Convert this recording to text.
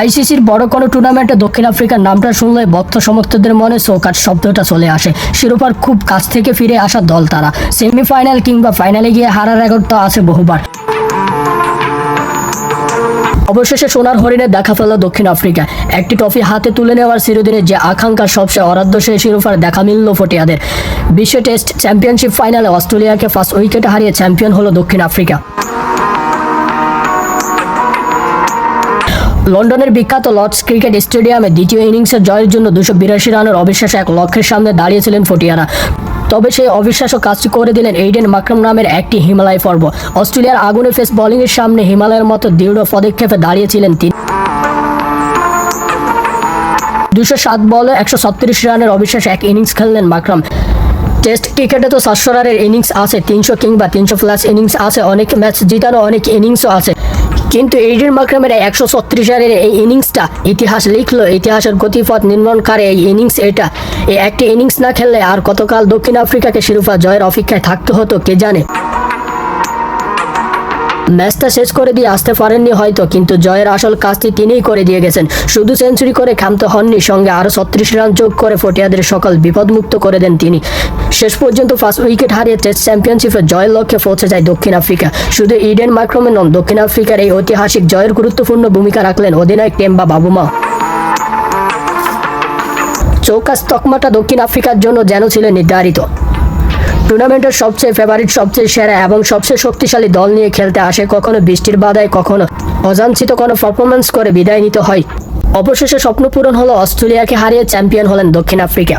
আইসিসির বড় কোনো টুর্নামেন্টে দক্ষিণ আফ্রিকার নামটা শুনলে ভক্ত সমর্থকদের মনে চৌকাট শব্দটা চলে আসে। শিরোপার খুব কাছ থেকে ফিরে আসা দল তারা। সেমিফাইনাল কিংবা ফাইনালে গিয়ে হারার রেকর্ড তো আছে বহুবার। অবশেষে সোনার হরিণে দেখা পেল দক্ষিণ আফ্রিকা। একটি ট্রফি হাতে তুলে নেওয়ার চিরদিনের যে আকাঙ্ক্ষা সবচেয়ে অরাধ্য সেই শিরোপার দেখা মিলল ফটিয়াদের। বিশ্ব টেস্ট চ্যাম্পিয়নশিপ ফাইনালে অস্ট্রেলিয়াকে ফার্স্ট উইকেটে হারিয়ে চ্যাম্পিয়ন হলো দক্ষিণ আফ্রিকা। লন্ডনের বিখ্যাত লর্ডস ক্রিকেট স্টেডিয়ামে দ্বিতীয় ইনিংসের জয়ের জন্য দুশো বিরাশি রানের অবিশ্বাস এক লক্ষ্যের সামনে দাঁড়িয়েছিলেন ফটিয়ারা। তবে সেই অবিশ্বাস্য কাজটি করে দিলেন এইডেন মাকরাম নামের একটি হিমালয় পর্ব। অস্ট্রেলিয়ার আগুনে ফেস বোলিংয়ের সামনে হিমালয়ের মতো দৃঢ় পদক্ষেপে দাঁড়িয়েছিলেন তিনি। দুশো সাত বলে একশো ছত্রিশ রানের অবিশ্বাস এক ইনিংস খেললেন মাকরাম। টেস্ট ক্রিকেটে তো সাতশো রানের ইনিংস আছে, তিনশো কিংবা তিনশো প্লাস ইনিংস আছে, অনেক ম্যাচ জিতারও অনেক ইনিংসও আছে। কিন্তু এইডেন মাকরামের একশো ছত্রিশ রানের এই ইনিংসটা ইতিহাস লিখলো, ইতিহাসের গতিপথ নির্মাণকারী এই ইনিংস এটা। এই একটি ইনিংস না খেললে আর কতকাল দক্ষিণ আফ্রিকাকে শিরোপা জয়ের অপেক্ষায় থাকতে হতো, কে জানে? ম্যাচটা শেষ করে দিয়ে আসতে পারেননি হয়তো, কিন্তু জয়ের আসল কাজটি তিনিই করে দিয়ে গেছেন। শুধু সেঞ্চুরি করে ক্ষান্ত হননি, সঙ্গে আরও ছত্রিশ রান যোগ করে ফটিয়াদের সকল বিপদমুক্ত করে দেন তিনি। শেষ পর্যন্ত ফার্স্ট উইকেট হারিয়ে টেস্ট চ্যাম্পিয়নশিপে জয়ের লক্ষ্যে পৌঁছে যায় দক্ষিণ আফ্রিকা। শুধু ইডেন মাইক্রোমে নন দক্ষিণ আফ্রিকার এই ঐতিহাসিক জয়ের গুরুত্বপূর্ণ ভূমিকা রাখলেন অধিনায়ক টেম্বা বাবুমা। চৌকাস তকমাটা দক্ষিণ আফ্রিকার জন্য যেন ছিল নির্ধারিত। টুর্নামেন্টের সবচেয়ে ফেভারিট সবচেয়ে সেরা এবং সবচেয়ে শক্তিশালী দল নিয়ে খেলতে আসে কখনো বৃষ্টির বাধায়, কখনো অজাঞ্ছিত কোনো পারফরমেন্স করে বিদায় নিতে হয়। অবশেষে স্বপ্ন পূরণ হলো অস্ট্রেলিয়াকে হারিয়ে চ্যাম্পিয়ন হলেন দক্ষিণ আফ্রিকা।